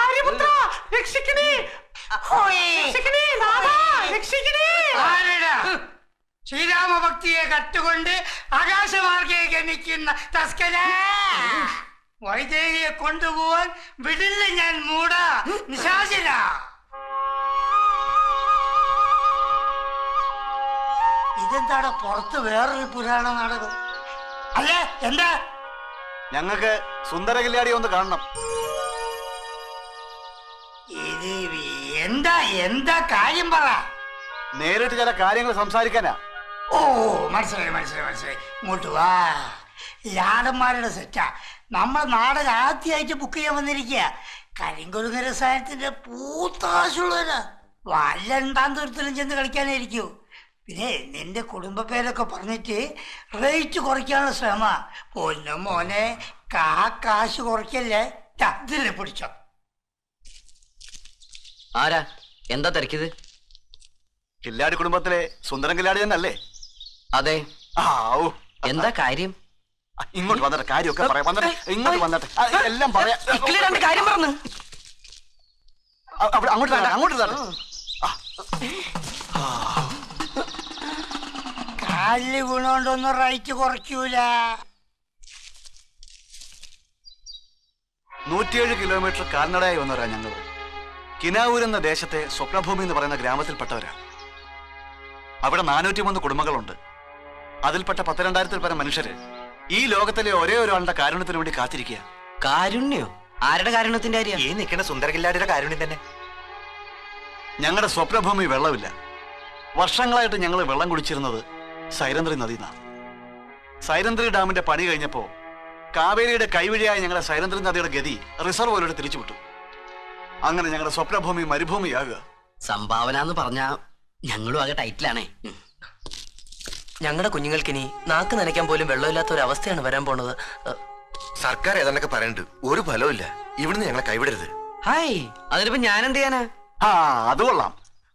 ആര്യപുത്ര രക്ഷിക്കണേ. രക്ഷിക്കണേ നാഥാ രക്ഷിക്കണേ. ആരെടാ? ശ്രീരാമഭക്തിയെ കട്ടുകൊണ്ട് ആകാശമാർഗേക്ക് നിൽക്കുന്ന തസ്കര വൈദേഹിയെ കൊണ്ടുപോവാൻ വിടില്ല ഞാൻ മൂട. നിശാചില ഇതെന്താണ് പുറത്ത് വേറൊരു പുരാണ നാടകം? അല്ലേ? എന്താ? ഞങ്ങൾക്ക് സുന്ദര കില്ലാടി ഒന്ന് കാണണം. എന്താ എന്താ കാര്യം പറ. നേരിട്ട് ചില കാര്യങ്ങൾ സംസാരിക്കാനാ. ഓ മനസ്സിലായി മനസ്സിലായി മനസ്സിലായി. ഇങ്ങോട്ട് വാ. ലാടന്മാരുടെ സെറ്റാ നമ്മൾ നാടകം ആദ്യമായിട്ട് ബുക്ക് ചെയ്യാൻ വന്നിരിക്കുക കരിങ്കൊരുങ്ങ രസായനത്തിന്റെ പൂത്താശുള്ളവരാ. വല്ലണ്ടാം ദൂരത്തിലും ചെന്ന് കളിക്കാനായിരിക്കൂ. പിന്നെ നിന്റെ കുടുംബ പേരൊക്കെ പറഞ്ഞിട്ട് റേറ്റ് കുറയ്ക്കാനുള്ള ശ്രമ പൊന്നു മോനെ കാ കാശ് കുറയ്ക്കല്ലേ? ദാ, പിടിച്ചോ. ആരാ? എന്താ തിരക്കിത് കില്ലാടി കുടുംബത്തിലെ സുന്ദരൻ കില്ലാടി തന്നെ അല്ലേ അതെ. ആ എന്താ കാര്യം? ഇങ്ങോട്ട് വന്നിട്ട് കാര്യമൊക്കെ പറയാം. വന്നിട്ട് ഇങ്ങോട്ട് വന്നിട്ട്. എല്ലാം പറയാം. ഇക്കിളി രണ്ട് കാര്യം പറഞ്ഞു. അങ്ങോട്ട് തരാം അങ്ങോട്ട് കാലിൽ വീണോണ്ടൊന്നും റൈറ്റ് കുറയ്ക്കൂല. നൂറ്റിയേഴ് കിലോമീറ്റർ കാൽനടയായി വന്നവരാ ഞങ്ങൾ കിനാവൂർ എന്ന ദേശത്തെ സ്വപ്നഭൂമി എന്ന് പറയുന്ന ഗ്രാമത്തിൽപ്പെട്ടവരാണ് അവിടെ നാനൂറ്റി മൂന്ന് കുടുംബങ്ങളുണ്ട്. അതിൽപ്പെട്ട പത്തിരണ്ടായിരത്തിൽ പരം മനുഷ്യര് ഈ ലോകത്തിലെ ഒരേ ഒരാളുടെ കാരുണ്യത്തിന് വേണ്ടി കാത്തിരിക്കുക. കാരുണ്യോ? ആരുടെ കാരുണ്യത്തിന്റെ കാര്യം? ഈ നിൽക്കുന്ന സുന്ദരകില്ലാടിയുടെ കാരുണ്യം തന്നെ. ഞങ്ങളുടെ സ്വപ്നഭൂമി വെള്ളമില്ല. വർഷങ്ങളായിട്ട് ഞങ്ങൾ വെള്ളം കുടിച്ചിരുന്നത് സൈരന്ദ്രി നദി നിന്നാണ് സൈരന്ദ്രി ഡാമിന്റെ പണി കഴിഞ്ഞപ്പോ കാവേരിയുടെ കൈവഴിയായ ഞങ്ങളുടെ സൈരന്ദ്രി നദിയുടെ ഗതി റിസർവ് പോലെ തിരിച്ചുവിട്ടു. അങ്ങനെ ഞങ്ങളുടെ സ്വപ്നഭൂമി മരുഭൂമിയാകുക. സംഭാവന എന്ന് പറഞ്ഞാ ഞങ്ങളും ആകെ ടൈറ്റിലാണേ. ഞങ്ങളുടെ കുഞ്ഞുങ്ങൾക്ക് ഇനി നാക്ക് നനയ്ക്കാൻ പോലും വെള്ളമില്ലാത്ത ഒരു അവസ്ഥയാണ് വരാൻ പോണത്. സർക്കാർ ഏതാണ്ടൊക്കെ പറയണ്ട്. ഒരു ഫലവും ഇവിടുന്ന് ഞങ്ങളെ കൈവിടരുത്. ഹായ് അതിനിപ്പോ ഞാൻ എന്ത് ചെയ്യാനാ ആ അത് കൊള്ളാം.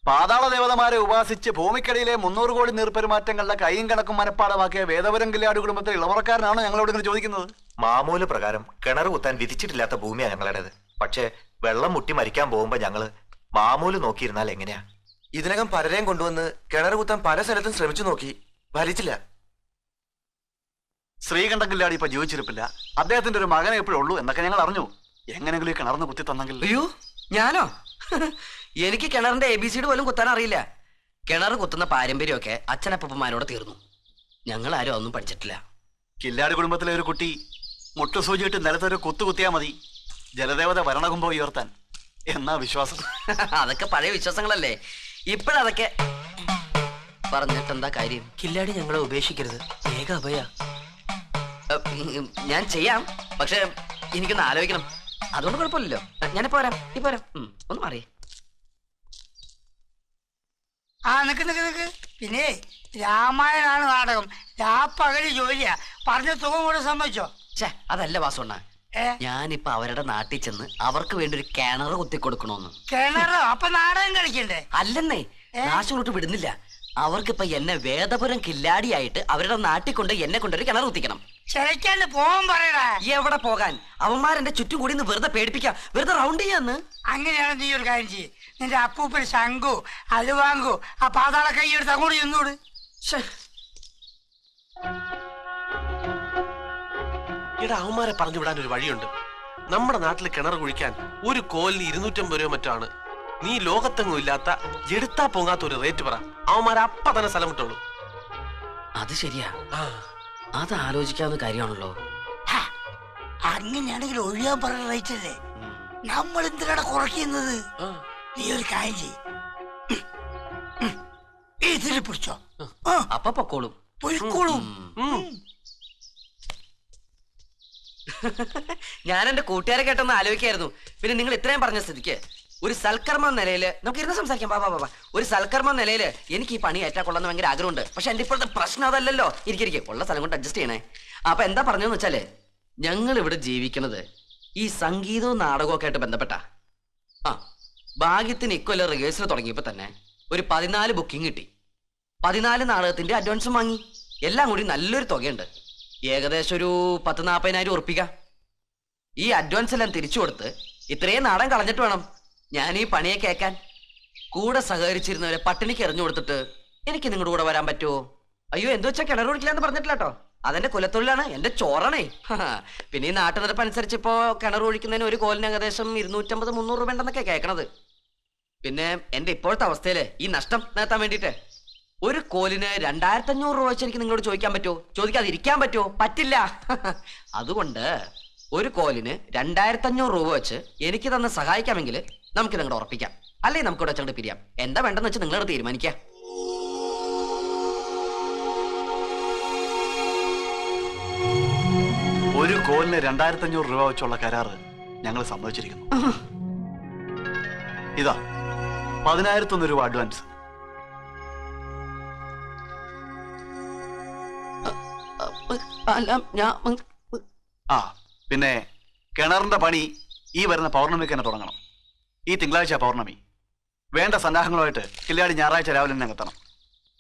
പാതാള ദേവതമാരെ ഉപാസിച്ച് ഭൂമിക്കടിയിലെ മുന്നൂറ് കോടി നീർപ്പെരുമാറ്റങ്ങളുടെ കൈയും കണക്കും മനപ്പാടമാക്കിയ വേദപുരം കല്യാട് കുടുംബത്തിലെ ഇളവറക്കാരനാണോ ഞങ്ങളോട് ഇങ്ങനെ ചോദിക്കുന്നത്? മാമൂൽ പ്രകാരം കിണർ കുത്താൻ വിധിച്ചിട്ടില്ലാത്ത ഭൂമിയാണ് ഞങ്ങളുടേത്. പക്ഷേ വെള്ളം മുട്ടി മരിക്കാൻ പോകുമ്പോ ഞങ്ങൾ മാമൂൽ നോക്കിയിരുന്നാൽ എങ്ങനെയാ? ഇതിനകം പലരെയും കൊണ്ടുവന്ന് കിണർ കുത്താൻ പല സ്ഥലത്തും ശ്രമിച്ചു നോക്കി. ഫലിച്ചില്ല. ശ്രീകണ്ഠൻ കില്ലാടി ഇപ്പൊ ജീവിച്ചിരിപ്പില്ല. അദ്ദേഹത്തിന്റെ ഒരു മകനെ എപ്പോഴും ഉള്ളൂ എന്നൊക്കെ ഞങ്ങൾ അറിഞ്ഞു. എങ്ങനെങ്കിലും ഈ കിണർന്ന് കുത്തി തന്നെങ്കിൽ. അയ്യോ ഞാനോ? എനിക്ക് കിണറിന്റെ എ ബി സിഡ് പോലും കുത്താൻ അറിയില്ല. കിണർ കുത്തുന്ന പാരമ്പര്യമൊക്കെ അച്ഛനപ്പന്മാരോട് തീർന്നു. ഞങ്ങൾ ആരും ഒന്നും പഠിച്ചിട്ടില്ല. കില്ലാടി കുടുംബത്തിലെ ഒരു കുട്ടി മുട്ടുസൂചിയിട്ട് നിലത്തൊരു കുത്തു കുത്തിയാ മതി. ജലദേവത ഭരണകുംഭം ഉയർത്താൻ. എന്നാ വിശ്വാസം? അതൊക്കെ പഴയ വിശ്വാസങ്ങളല്ലേ. ഇപ്പോഴതൊക്കെ പറഞ്ഞിട്ടെന്താ കാര്യം? കില്ലാടി ഞങ്ങളെ ഉപേക്ഷിക്കരുത്. ഏക അഭയ. ഞാൻ ചെയ്യാം. പക്ഷെ എനിക്കൊന്ന് ആലോചിക്കണം. അതുകൊണ്ട് കുഴപ്പമില്ലല്ലോ. ഞാൻ പോരാം ഈ പോരാം. ഒന്ന് മാറി. ആ നിക്ക് നിക്ക് നിക്ക്. പിന്നെ രാമായണാണ് നാടകം. രാപ്പകൽ ജോലിയാ. പറഞ്ഞ തുക കൂടെ സമ്മതിച്ചോ? ചേ അതല്ല വാസുണ്ണ ഞാനിപ്പോ അവരുടെ നാട്ടിൽ ചെന്ന് അവർക്ക് വേണ്ടി ഒരു കിണർ കുത്തി കൊടുക്കണോന്ന് കിണറോ? അപ്പൊ നാടകം കളിക്കണ്ടേ? അല്ലെന്നേ? നാശോട്ട് വിടുന്നില്ല. അവർക്കിപ്പോ എന്നെ വേദപുരം കില്ലാടിയായിട്ട് അവരുടെ നാട്ടിൽ കൊണ്ട് എന്നെ കൊണ്ടൊരു കിണർ കുത്തിക്കണം. ചിലക്കാണ്ട് പോവാൻ പറയടാ. എവിടെ പോകാൻ? അവന്മാരെന്റെ ചുറ്റും കൂടി വെറുതെ പേടിപ്പിക്കാം. വെറുതെ റൗണ്ട് ചെയ്യാന്ന്. അങ്ങനെയാണ് നീ ഒരു കാര്യം ചെയ്യ്. നിന്റെ അപ്പൂപ്പൻ ശങ്കു അലുവാങ്കു ആ പാതാള എടുത്ത് അങ്ങോട്ട് ചെന്നോട്. ഇവിടെ അവന്മാരെ പറഞ്ഞു വിടാൻ ഒരു വഴിയുണ്ട്. നമ്മുടെ നാട്ടിൽ കിണർ കുഴിക്കാൻ ഒരു കോലിന് ഇരുന്നൂറ്റമ്പത് രൂപ മറ്റാണ്. നീ ലോകത്തെങ്ങും ഇല്ലാത്ത എടുത്താ പൊങ്ങാത്ത ഒരു റേറ്റ് പറ. അവന്മാരെ അപ്പ തന്നെ സ്ഥലം വിട്ടോളൂ. അത് ശരിയാ. ആ. അത് ആലോചിക്കാവുന്ന കാര്യമാണല്ലോ. അങ്ങനെയാണെങ്കിൽ ഒഴിയാൻ പറഞ്ഞ റേറ്റ് അല്ലേ. നമ്മൾ എന്തിനാണ് കുറയ്ക്കുന്നത്. നീ ഒരു കാര്യം ചെയ്യും. ഇതിൽ പിടിച്ചോ. അപ്പൊ പൊക്കോളും. പൊയ്ക്കോളും. ഞാൻ എന്റെ കൂട്ടുകാരെ കേട്ടൊന്ന് ആലോചിക്കായിരുന്നു. പിന്നെ നിങ്ങൾ ഇത്രയും പറഞ്ഞ സ്ഥിതിക്ക് ഒരു സൽക്കർമ്മ നിലയിൽ നമുക്ക് ഇരുന്ന് സംസാരിക്കാം ബാബാ ബാബാ ഒരു സൽക്കർമ്മ നിലയിൽ എനിക്ക് ഈ പണി ഏറ്റാ കൊള്ളാന്ന് ഭയങ്കര ആഗ്രഹമുണ്ട്. പക്ഷെ എന്റെ ഇപ്പോഴത്തെ പ്രശ്നം അതല്ലല്ലോ. ഇരിക്കും ഉള്ള സ്ഥലം കൊണ്ട് അഡ്ജസ്റ്റ് ചെയ്യണേ. അപ്പൊ എന്താ പറഞ്ഞെന്ന് വെച്ചാലേ ഞങ്ങൾ ഇവിടെ ജീവിക്കുന്നത് ഈ സംഗീതവും നാടകവും ഒക്കെ ആയിട്ട് ബന്ധപ്പെട്ട ആ ഭാഗ്യത്തിന് ഇക്കൊല്ലം റിഹേഴ്സൽ തുടങ്ങിയപ്പോ തന്നെ ഒരു പതിനാല് ബുക്കിംഗ് കിട്ടി. പതിനാല് നാടകത്തിന്റെ അഡ്വാൻസും വാങ്ങി. എല്ലാം കൂടി നല്ലൊരു തുകയുണ്ട്. ഏകദേശം ഒരു പത്ത് നാൽപ്പതിനായിരം ഉറപ്പിക്കാം. ഈ അഡ്വാൻസ് എല്ലാം തിരിച്ചു കൊടുത്ത് ഇത്രയും നാടൻ കളഞ്ഞിട്ട് വേണം ഞാൻ ഈ പണിയെ കേൾക്കാൻ. കൂടെ സഹകരിച്ചിരുന്നവരെ പട്ടിണിക്ക് എറിഞ്ഞു കൊടുത്തിട്ട് എനിക്ക് നിങ്ങളുടെ കൂടെ വരാൻ പറ്റുമോ അയ്യോ എന്തു വെച്ചാൽ കിണർ കുടിക്കില്ലെന്ന് പറഞ്ഞിട്ടില്ല കേട്ടോ അതെന്റെ കുലത്തൊഴിലാണ് എന്റെ ചോറാണേ. പിന്നെ ഈ നാട്ടുനിരപ്പ് അനുസരിച്ച് ഇപ്പോ കിണർ ഒഴിക്കുന്നതിന് ഒരു കോലിന് ഏകദേശം ഇരുന്നൂറ്റമ്പത് മുന്നൂറ് രൂപ ഉണ്ടെന്നൊക്കെ കേൾക്കണത്. പിന്നെ എന്റെ ഇപ്പോഴത്തെ അവസ്ഥയിലെ ഈ നഷ്ടം നികത്താൻ വേണ്ടിയിട്ട് ഒരു കോലിന് രണ്ടായിരത്തി അഞ്ഞൂറ് രൂപ വെച്ച് എനിക്ക് നിങ്ങളോട് ചോദിക്കാൻ പറ്റുമോ? ചോദിക്കാതിരിക്കാൻ പറ്റുമോ? പറ്റില്ല. അതുകൊണ്ട് ഒരു കോലിന് രണ്ടായിരത്തി അഞ്ഞൂറ് രൂപ വെച്ച് എനിക്ക് തന്നെ സഹായിക്കാമെങ്കിൽ നമുക്ക് നിങ്ങളുടെ ഉറപ്പിക്കാം. അല്ലെ നമുക്ക് ഇവിടെ വെച്ചോണ്ട് പിരിയാം. എന്താ വേണ്ടെന്ന് വെച്ച് നിങ്ങളോട് തീരുമാനിക്കാം ഒരു കോലിന് രണ്ടായിരത്തി അഞ്ഞൂറ് രൂപ വെച്ചുള്ള കരാറ് ഞങ്ങൾ സമ്മതിച്ചിരിക്കുന്നു. ഇതാ പതിനായിരത്തൊന്ന് രൂപ അഡ്വാൻസ് ഞാൻ ആ പിന്നെ കിണറിന്റെ പണി ഈ വരുന്ന പൗർണമിക്ക് തന്നെ തുടങ്ങണം. ഈ തിങ്കളാഴ്ച പൗർണമി. വേണ്ട സന്നാഹങ്ങളുമായിട്ട് കില്ലാടി ഞായറാഴ്ച രാവിലെ തന്നെ എത്തണം.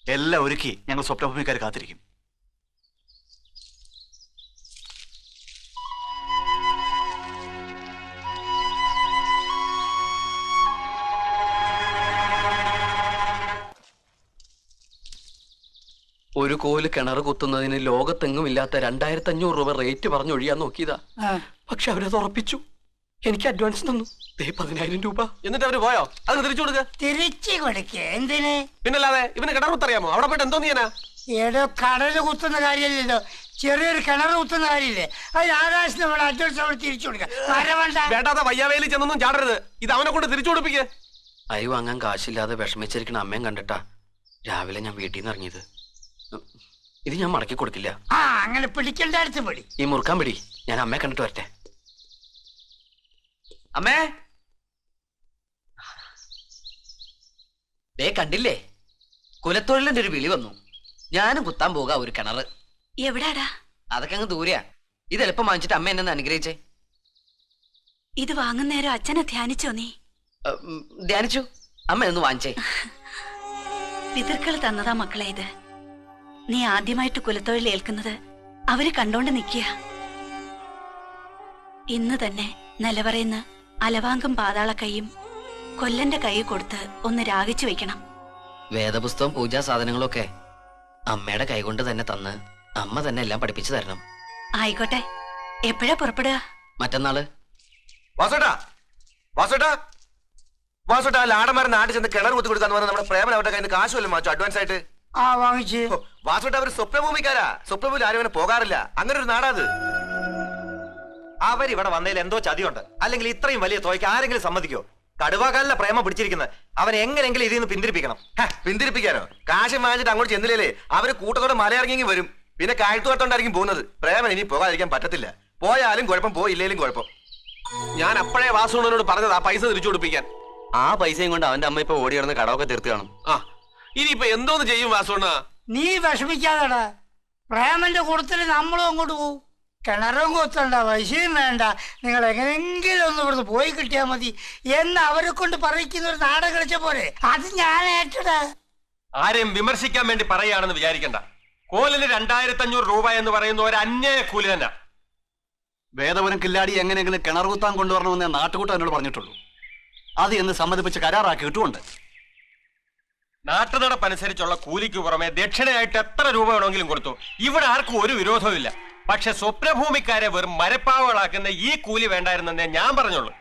എല്ലാം ഒരുക്കി ഞങ്ങൾ സ്വപ്നഭൂമിക്കാർ കാത്തിരിക്കും. ഒരു കോൽ കിണർ കുത്തുന്നതിന് ലോകത്തെങ്ങും ഇല്ലാത്ത രണ്ടായിരത്തി അഞ്ഞൂറ് രൂപ റേറ്റ് പറഞ്ഞൊഴിയാൻ നോക്കിയതാ. പക്ഷെ അവരത് ഉറപ്പിച്ചു. എനിക്ക് അഡ്വാൻസ് തന്നു. ദേ പതിനായിരം രൂപ. എന്നിട്ട് അവർ പോയോ? അത് തിരിച്ചു കൊടുക്ക. തിരിച്ചു കൊടുക്കുക എന്തിന്? പിന്നല്ലാതെ ഇവന് കിണർ കുത്തറിയാമോ? അവിടെ പോയിട്ട് എന്തോ നീനാ ഏടോ കടൽ കുത്തുന്ന കാര്യമില്ലല്ലോ. ചെറിയൊരു കിണർ കുത്തുന്ന കാര്യമില്ലേ? അത് ആകാശം നമ്മൾ അഡ്വാൻസ് അവിടെ തിരിച്ചു കൊടുക്കുക വരവേണ്ട. വേണ്ടാത്ത വയ്യാവേലി ചെന്നൊന്നും ചാടരുത്. ഇത് അവനെ കൊണ്ട് തിരിച്ചു കൊടുപ്പിക്കേ. അരി വാങ്ങാൻ കാശില്ലാതെ വിഷമിച്ചിരിക്കണ അമ്മയും കണ്ടിട്ടാ രാവിലെ ഞാൻ വീട്ടിൽ നിന്ന് ഇറങ്ങിയത്. ഇത് ഞാൻ മടക്കി കൊടുക്കില്ല. ആ അങ്ങനെ പിടിക്കണ്ടടുത്ത് പിടി. ഈ മുറുക്കാൻ പിടി. ഞാൻ അമ്മയെ കണ്ടിട്ട് വരട്ടെ. അമ്മേ. ദേ കണ്ടില്ലേ? കുലത്തൊഴിലിന്റെ ഒരു വിളി വന്നു. ഞാനും കുത്താൻ പോകാ ഒരു കിണറ്. എവിടാടാ? അതൊക്കെ അങ്ങ് ദൂരെയാ. ഇത് എളുപ്പം വാങ്ങിച്ചിട്ട് അമ്മ എന്നെ അനുഗ്രഹിച്ചേ. ഇത് വാങ്ങുന്നേരം അച്ഛനെ ധ്യാനിച്ചോ നീ? ധ്യാനിച്ചു. അമ്മ എന്ന് വാങ്ങിച്ചേ. പിതൃക്കൾ തന്നതാ മക്കളെ ഇത്. നീ ആദ്യമായിട്ട് കുലത്തൊഴിൽ ഏൽക്കുന്നത് അവർ കണ്ടോണ്ട് നിക്കുക ഇന്ന് തന്നെ നിലവറയുന്ന അലവാങ്കം പാതാള കൈയും കൊല്ലന്റെ കൈ കൊടുത്ത് ഒന്ന് രാഗിച്ചു വെക്കണം. വേദപുസ്തകം പൂജാ സാധനങ്ങളൊക്കെ അമ്മയുടെ കൈകൊണ്ട് തന്നെ തന്ന് അമ്മ തന്നെ എല്ലാം പഠിപ്പിച്ചു തരണം. ആയിക്കോട്ടെ. എപ്പോഴാ പുറപ്പെടുക? മറ്റന്നാൾ. വാസോട്ടാ വാസുട്ടാ വാസുട്ടാ ലാടന്മാരെ നാട്ടിൽ ചെന്ന് കിണർ കുത്തി കൊടുക്കാന്ന് പറഞ്ഞാൽ നമ്മുടെ പ്രേമൻ അവരുടെ കയ്യിൽ നിന്ന് കാശ് വല്ലതും വാങ്ങിച്ചു അഡ്വാൻസ് ആയിട്ട്? ആ വാങ്ങിച്ച്. വാസുട്ടാ അവർ സ്വപ്നഭൂമിക്കാരാ. സ്വപ്നഭൂമിയിൽ ആരും അങ്ങനെ പോകാറില്ല. അങ്ങനെ ഒരു നാടാത്. അവരിവിടെ വന്നതിൽ എന്തോ ചതിയുണ്ട്. അല്ലെങ്കിൽ ഇത്രയും വലിയ തുകയ്ക്ക് ആരെങ്കിലും സമ്മതിക്കോ കടുവാകാലിലെ പ്രേമ പിടിച്ചിരിക്കുന്നത് അവൻ എങ്ങനെയെങ്കിലും ഇതിൽ നിന്ന് പിന്തിരിപ്പിക്കണം. പിന്തിരിപ്പിക്കാനോ? കാശ് വാങ്ങിച്ചിട്ട് അങ്ങോട്ട് ചെന്നില്ലേ? അവർ കൂട്ടത്തോടെ മലയിറങ്ങി വരും. പിന്നെ കാഴ്ത്തുവട്ടോണ്ടായിരിക്കും പോകുന്നത്. പ്രേമൻ ഇനി പോകാതിരിക്കാൻ പറ്റത്തില്ല. പോയാലും കുഴപ്പം പോയില്ലേലും കുഴപ്പം. ഞാൻ അപ്പോഴേ വാസുണ്ണനോട് പറഞ്ഞത് ആ പൈസ തിരിച്ചു കൊടുപ്പിക്കാൻ. ആ പൈസയും കൊണ്ട് അവന്റെ അമ്മ ഇപ്പൊ ഓടി കിടന്ന് കടമൊക്കെ തീർത്ത് കാണും. ആ ഇനിയിപ്പൊ എന്തോന്ന് ചെയ്യും വാസുണ്ണ നീ വിഷമിക്കാതെടാ. പ്രേമന്റെ കൂട്ടത്തിൽ നമ്മളും അങ്ങോട്ട് പോവും. കിണറും കൊത്തണ്ട പൈസയും വേണ്ട. നിങ്ങൾ എങ്ങനെങ്കിലും ഒന്ന് ഇവിടുന്ന് പോയി കിട്ടിയാൽ മതി. എന്ന് അവരെ കൊണ്ട് പറയിക്കുന്ന ഒരു നാടകം കളിച്ച പോലെ അത് ഞാൻ ഏറ്റടാ. ആരെയും വിമർശിക്കാൻ വേണ്ടി പറയുകയാണെന്ന് വിചാരിക്കണ്ട. കോലിന് രണ്ടായിരത്തി അഞ്ഞൂറ് രൂപ എന്ന് പറയുന്ന ഒരു അന്യായ കൂലി തന്നെ. വേദപുരം കില്ലാടി എങ്ങനെയെങ്കിലും കിണർ കുത്താൻ കൊണ്ടുവരണമെന്ന് ഞാൻ നാട്ടുകൂട്ടം എന്നോട് പറഞ്ഞിട്ടുള്ളൂ. അത് എന്ന് സമ്മതിപ്പിച്ച് കരാറാക്കി കിട്ടുമുണ്ട് നാട്ടുനടപ്പനുസരിച്ചുള്ള കൂലിക്ക് പുറമെ ദക്ഷിണയായിട്ട് എത്ര രൂപ വേണമെങ്കിലും കൊടുത്തു. ഇവിടെ ആർക്കും ഒരു വിരോധവും ഇല്ല പക്ഷെ സ്വപ്നഭൂമിക്കാരെ വെറും മരപ്പാവകളാക്കുന്ന ഈ കൂലി വേണ്ടായിരുന്നെന്നേ ഞാൻ പറഞ്ഞുള്ളൂ.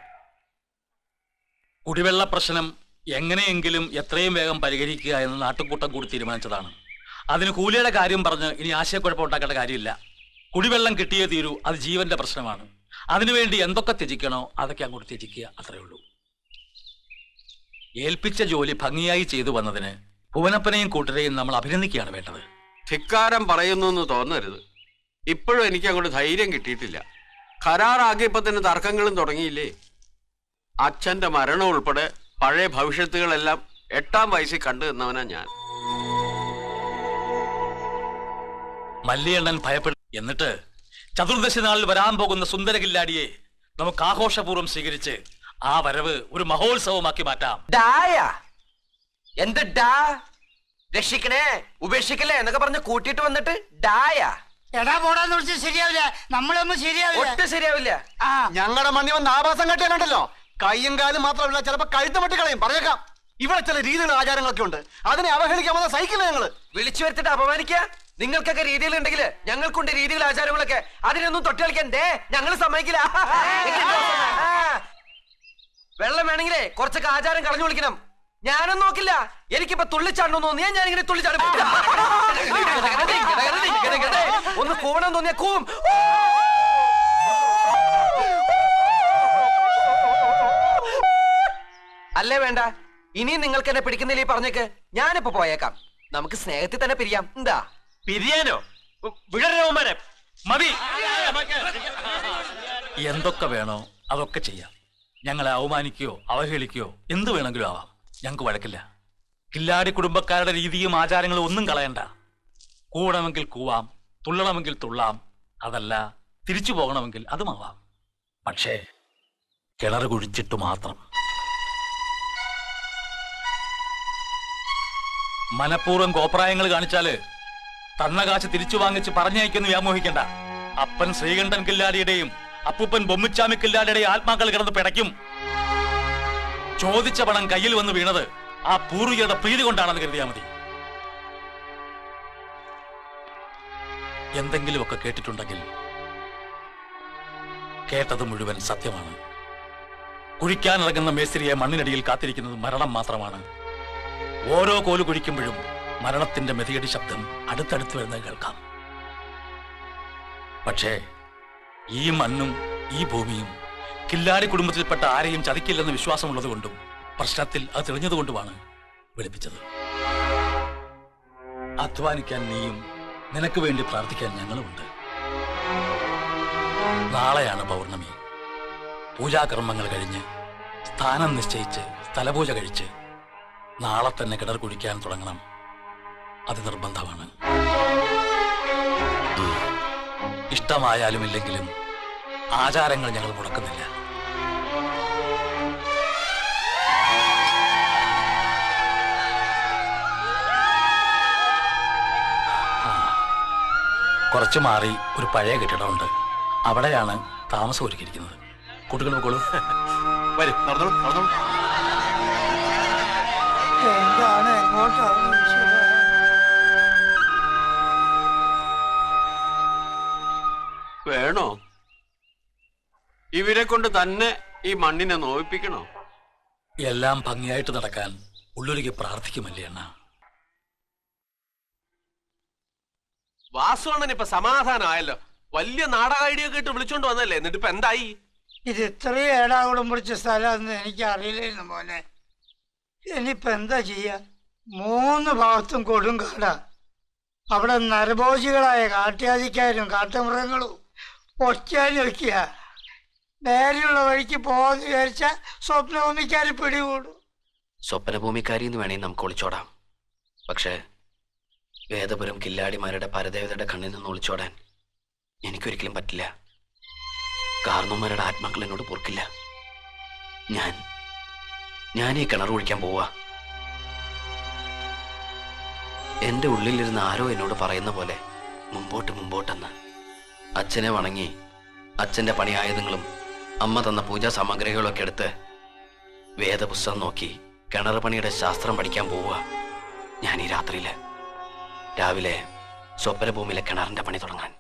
കുടിവെള്ള പ്രശ്നം എങ്ങനെയെങ്കിലും എത്രയും വേഗം പരിഹരിക്കുക എന്ന് നാട്ടുകൂട്ടം കൂടി തീരുമാനിച്ചതാണ്. അതിന് കൂലിയുടെ കാര്യം പറഞ്ഞ് ഇനി ആശയക്കുഴപ്പം ഉണ്ടാക്കേണ്ട കാര്യമില്ല. കുടിവെള്ളം കിട്ടിയേ തീരൂ അത് ജീവന്റെ പ്രശ്നമാണ്. അതിനുവേണ്ടി എന്തൊക്കെ ത്യജിക്കണോ അതൊക്കെ അങ്ങോട്ട് ത്യജിക്കുക അത്രയേ ഉള്ളൂ. ഏൽപ്പിച്ച ജോലി ഭംഗിയായി ചെയ്തു വന്നതിന് ഭുവനപ്പനെയും കൂട്ടരെയും നമ്മൾ അഭിനന്ദിക്കുകയാണ് വേണ്ടത്. ധിക്കാരം പറയുന്നു എന്ന് തോന്നരുത്. ഇപ്പോഴും എനിക്ക് അങ്ങോട്ട് ധൈര്യം കിട്ടിയിട്ടില്ല. കരാറാകിയപ്പോ തന്നെ തർക്കങ്ങളും തുടങ്ങിയില്ലേ? അച്ഛന്റെ മരണം ഉൾപ്പെടെ പഴയ ഭവിഷ്യത്തുകളെല്ലാം എട്ടാം വയസ്സിൽ കണ്ടു നിന്നവനാ ഞാൻ. മല്ലിയണ്ണൻ ഭയപ്പെടും എന്നിട്ട് ചതുർദശി നാളിൽ വരാൻ പോകുന്ന സുന്ദരകില്ലാടിയെ നമുക്ക് ആഘോഷപൂർവം സ്വീകരിച്ച് ആ വരവ് ഒരു മഹോത്സവമാക്കി മാറ്റാം. ഡായ. എന്ത് ഡാ? രക്ഷിക്കണേ ഉപേക്ഷിക്കല്ലേ എന്നൊക്കെ പറഞ്ഞ് കൂട്ടിയിട്ട് വന്നിട്ട് ഡായ. എടാ പോടാന്ന് വിളിച്ച് ശരിയാവില്ല. നമ്മളൊന്നും ശരിയാവില്ല. ഒട്ടും ശരിയാവില്ല. ആ. ഞങ്ങളുടെ മണ്ണി വന്ന് ആഭാസം കെട്ടിയാലുണ്ടല്ലോ കയ്യും കാലും മാത്രമല്ല ചിലപ്പോ കഴുത്ത് വെട്ടി കളയും പറഞ്ഞേക്കാം. ഇവിടെ ചില രീതികളും ആചാരങ്ങളൊക്കെ ഉണ്ട്. അതിനെ അവഹേളിക്കാൻ വന്ന സഹിക്കില്ല ഞങ്ങൾ. വിളിച്ചു വരുത്തിട്ട് അപമാനിക്കുക നിങ്ങൾക്കൊക്കെ രീതികളുണ്ടെങ്കിൽ ഞങ്ങൾക്കുണ്ട് രീതികൾ ആചാരങ്ങളൊക്കെ. അതിനൊന്നും തൊട്ട് കളിക്കാൻ ദേ ഞങ്ങൾ സമ്മതിക്കില്ല. വെള്ളം വേണമെങ്കിലേ കുറച്ചൊക്കെ ആചാരം കളഞ്ഞു വിളിക്കണം ഞാനും നോക്കില്ല. എനിക്കിപ്പോ തുള്ളിച്ചാടണം തോന്നിയാ ഞാൻ ഇങ്ങനെ തുള്ളിച്ചാടും. ഒന്ന് കൂവണം തോന്നിയ കൂവും. അല്ലേ വേണ്ട. ഇനിയും നിങ്ങൾക്ക് എന്നെ പിടിക്കുന്നില്ല ഈ പറഞ്ഞേക്ക്? ഞാനിപ്പോ പോയേക്കാം. നമുക്ക് സ്നേഹത്തിൽ തന്നെ പിരിയാം. എന്താ? പിരിയാനോ? വിടരോമനെ മതി. എന്തൊക്കെ വേണോ അതൊക്കെ ചെയ്യാം. ഞങ്ങളെ അവമാനിക്കുകയോ അവഹേളിക്കുകയോ എന്ത് വേണമെങ്കിലും ആവാം. ഞങ്ങൾക്ക് വഴക്കില്ല. കില്ലാടി കുടുംബക്കാരുടെ രീതിയും ആചാരങ്ങളും ഒന്നും കളയണ്ട. കൂടണമെങ്കിൽ കൂവാം തുള്ളണമെങ്കിൽ തുള്ളാം അതല്ല തിരിച്ചു പോകണമെങ്കിൽ അതുമാവാം പക്ഷേ കിണർ കുഴിച്ചിട്ട് മാത്രം. മനഃപൂർവം കോപ്രായങ്ങൾ കാണിച്ചാൽ തന്ന കാശ് തിരിച്ചു വാങ്ങിച്ച് പറഞ്ഞയക്കുന്നു വ്യാമോഹിക്കണ്ട. അപ്പൻ ശ്രീകണ്ഠൻ കില്ലാടിയുടെയും അപ്പൂപ്പൻ ബൊമ്മിച്ചാമി കില്ലാടിയുടെയും ആത്മാക്കൾ കിടന്ന് പിടയ്ക്കും. ചോദിച്ച പണം കയ്യിൽ വന്ന് വീണത് ആ പൂർവികരുടെ പ്രീതി കൊണ്ടാണെന്ന് കരുതിയാ മതി. എന്തെങ്കിലുമൊക്കെ കേട്ടിട്ടുണ്ടെങ്കിൽ കേട്ടത് മുഴുവൻ സത്യമാണ്. കുഴിക്കാനിറങ്ങുന്ന മേസ്ത്രിയെ മണ്ണിനടിയിൽ കാത്തിരിക്കുന്നത് മരണം മാത്രമാണ്. ഓരോ കോൽ കുഴിക്കുമ്പോഴും മരണത്തിന്റെ മെതിയടി ശബ്ദം അടുത്തടുത്ത് വരുന്നത് കേൾക്കാം. പക്ഷേ ഈ മണ്ണും ഈ ഭൂമിയും കില്ലാടി കുടുംബത്തിൽപ്പെട്ട ആരെയും ചതിക്കില്ലെന്ന് വിശ്വാസമുള്ളത് കൊണ്ടും പ്രശ്നത്തിൽ അത് തെളിഞ്ഞതുകൊണ്ടുമാണ് വിളിപ്പിച്ചത്. അധ്വാനിക്കാൻ നീയും നിനക്ക് വേണ്ടി പ്രാർത്ഥിക്കാൻ ഞങ്ങളുമുണ്ട്. നാളെയാണ് പൗർണമി. പൂജാകർമ്മങ്ങൾ കഴിഞ്ഞ് സ്ഥാനം നിശ്ചയിച്ച് സ്ഥലപൂജ കഴിച്ച് നാളെ തന്നെ കിണർ കുഴിക്കാൻ തുടങ്ങണം. അത് നിർബന്ധമാണ്. ഇഷ്ടമായാലും ഇല്ലെങ്കിലും ആചാരങ്ങൾ ഞങ്ങൾ മുടക്കുന്നില്ല. കുറച്ച് മാറി ഒരു പഴയ കെട്ടിടമുണ്ട്. അവിടെയാണ് താമസം ഒരുക്കിയിരിക്കുന്നത്. കുട്ടികൾ പോകോളൂ വരും നടന്നോളൂ നടന്നോളൂ. എന്താണ്? എങ്ങോട്ടാണ്? വേണോ ഇവരെ കൊണ്ട് തന്നെ ഈ മണ്ണിനെ നോവിപ്പിക്കണോ? എല്ലാം ഭംഗിയായിട്ട് നടക്കാൻ ഉള്ളൊരുക്കി പ്രാർത്ഥിക്കുമല്ലേ അണ്ണ? വാസുവണ്ണൻ ഇപ്പൊ സമാധാനമായല്ലോ വലിയ നാടക ഐഡിയ കേട്ട് ഇട്ട് വിളിച്ചോണ്ട് വന്നല്ലേ? എന്നിട്ട് ഇപ്പൊ എന്തായി? ഇത് ഇത്രയും ഏടാകുളം പിടിച്ച സ്ഥലമാണെന്ന് എനിക്ക് അറിയില്ലായിരുന്നു മോനെ. ഇനിയിപ്പോ എന്താ ചെയ്യ? മൂന്ന് ഭാഗത്തും കൊടുങ്കാടാ. അവിടെ നരഭോജികളായ കാട്ടുജാതിക്കാരും കാട്ടുമൃഗങ്ങളും. ഒറ്റയാലും വെക്കുക നേരെയുള്ള വഴിക്ക് പോകാന്ന് വിചാരിച്ച സ്വപ്നഭൂമിക്കാർ പിടികൂടും. സ്വപ്നഭൂമിക്കാരി എന്ന് വേണേ നമുക്ക് ഒളിച്ചോടാം. പക്ഷേ വേദപുരം കില്ലാടിമാരുടെ പരദേവതയുടെ കണ്ണിൽ നിന്ന് ഒളിച്ചോടാൻ എനിക്കൊരിക്കലും പറ്റില്ല. കാർന്നോമാരുടെ ആത്മാക്കൾ എന്നോട് പൊറുക്കില്ല. ഞാൻ ഈ കിണർ ഒഴിക്കാൻ പോവാ. എന്റെ ഉള്ളിലിരുന്ന് ആരോ എന്നോട് പറയുന്ന പോലെ മുമ്പോട്ട് മുമ്പോട്ടെന്ന്. അച്ഛനെ വണങ്ങി അച്ഛന്റെ പണിയായുധങ്ങളും അമ്മ തന്ന പൂജാ സാമഗ്രികളൊക്കെ എടുത്ത് വേദപുസ്തകം നോക്കി കിണർ പണിയുടെ ശാസ്ത്രം പഠിക്കാൻ പോവുക. ഞാൻ ഈ രാത്രിയിൽ രാവിലെ സ്വപ്നഭൂമിയിലെ കിണറിന്റെ പണി തുടങ്ങാൻ.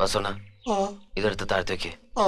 വസോണ ഇതെടുത്ത് താഴ്ത്തി വെക്കേ. ഓ